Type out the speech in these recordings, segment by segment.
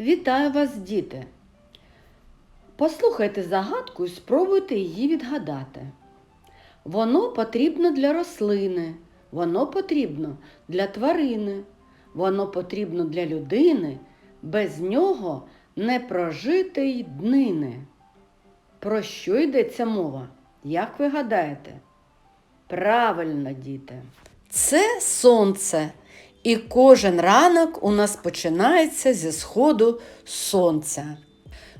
Вітаю вас, діти! Послухайте загадку і спробуйте її відгадати. Воно потрібно для рослини, воно потрібно для тварини, воно потрібно для людини, без нього не прожити й днини. Про що йдеться мова? Як ви гадаєте? Правильно, діти. Це сонце. І кожен ранок у нас починається зі сходу сонця.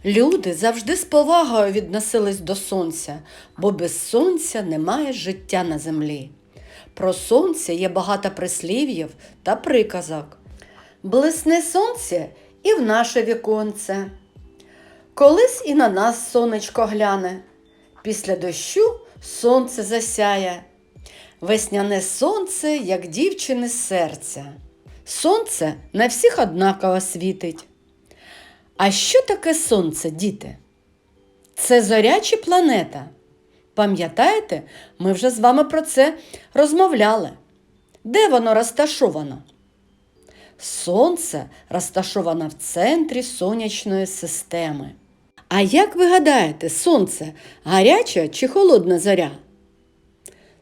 Люди завжди з повагою відносились до сонця, бо без сонця немає життя на землі. Про сонце є багато прислів'їв та приказок. Блисне сонце і в наше віконце. Колись і на нас сонечко гляне, після дощу сонце засяє. Весняне сонце, як дівчини серця. Сонце на всіх однаково світить. А що таке сонце, діти? Це зоря чи планета. Пам'ятаєте, ми вже з вами про це розмовляли. Де воно розташовано? Сонце розташовано в центрі сонячної системи. А як ви гадаєте, сонце гаряча чи холодна зоря?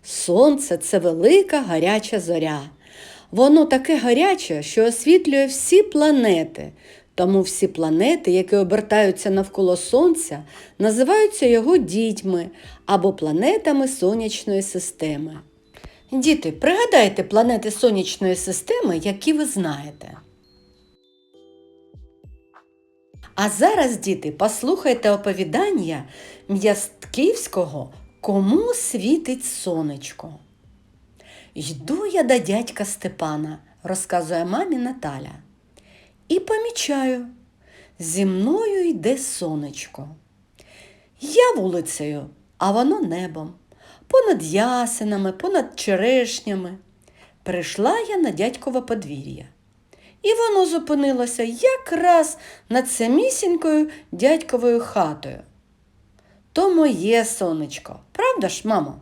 Сонце це велика гаряча зоря. Воно таке гаряче, що освітлює всі планети. Тому всі планети, які обертаються навколо Сонця, називаються його дітьми або планетами сонячної системи. Діти, пригадайте планети сонячної системи, які ви знаєте. А зараз, діти, послухайте оповідання М'ястківського Кому світить сонечко? Йду я до дядька Степана, розказує мамі Наталя. І помічаю, зі мною йде сонечко. Я вулицею, а воно небом, понад ясенами, понад черешнями. Прийшла я на дядькове подвір'я. І воно зупинилося якраз над самісінькою дядьковою хатою. То моє сонечко, правда ж, мамо?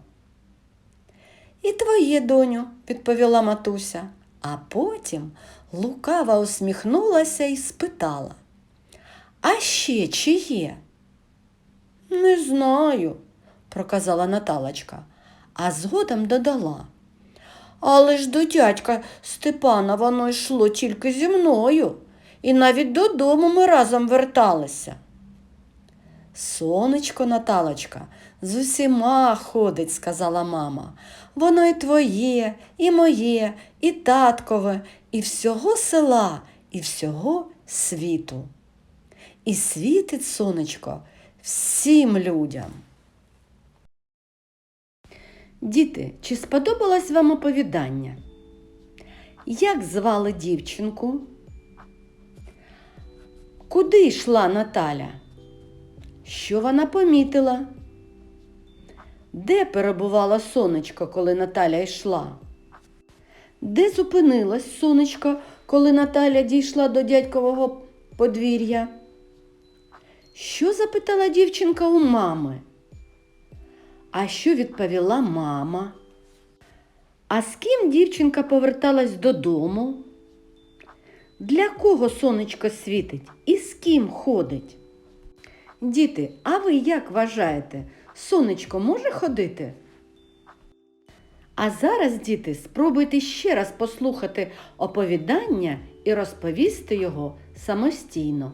І твоє, доню, відповіла матуся, а потім лукаво усміхнулася і спитала. А ще чиє? Не знаю, проказала Наталочка, а згодом додала. Але ж до дядька Степана воно йшло тільки зі мною, і навіть додому ми разом верталися. Сонечко, Наталочка, з усіма ходить, сказала мама. Воно і твоє, і моє, і таткове, і всього села, і всього світу. І світить сонечко всім людям. Діти, чи сподобалось вам оповідання? Як звали дівчинку? Куди йшла Наталя? Що вона помітила? Де перебувала сонечко, коли Наталя йшла? Де зупинилась сонечко, коли Наталя дійшла до дядькового подвір'я? Що запитала дівчинка у мами? А що відповіла мама? А з ким дівчинка поверталась додому? Для кого сонечко світить і з ким ходить? Діти, а ви як вважаєте, сонечко може ходити? А зараз, діти, спробуйте ще раз послухати оповідання і розповісти його самостійно.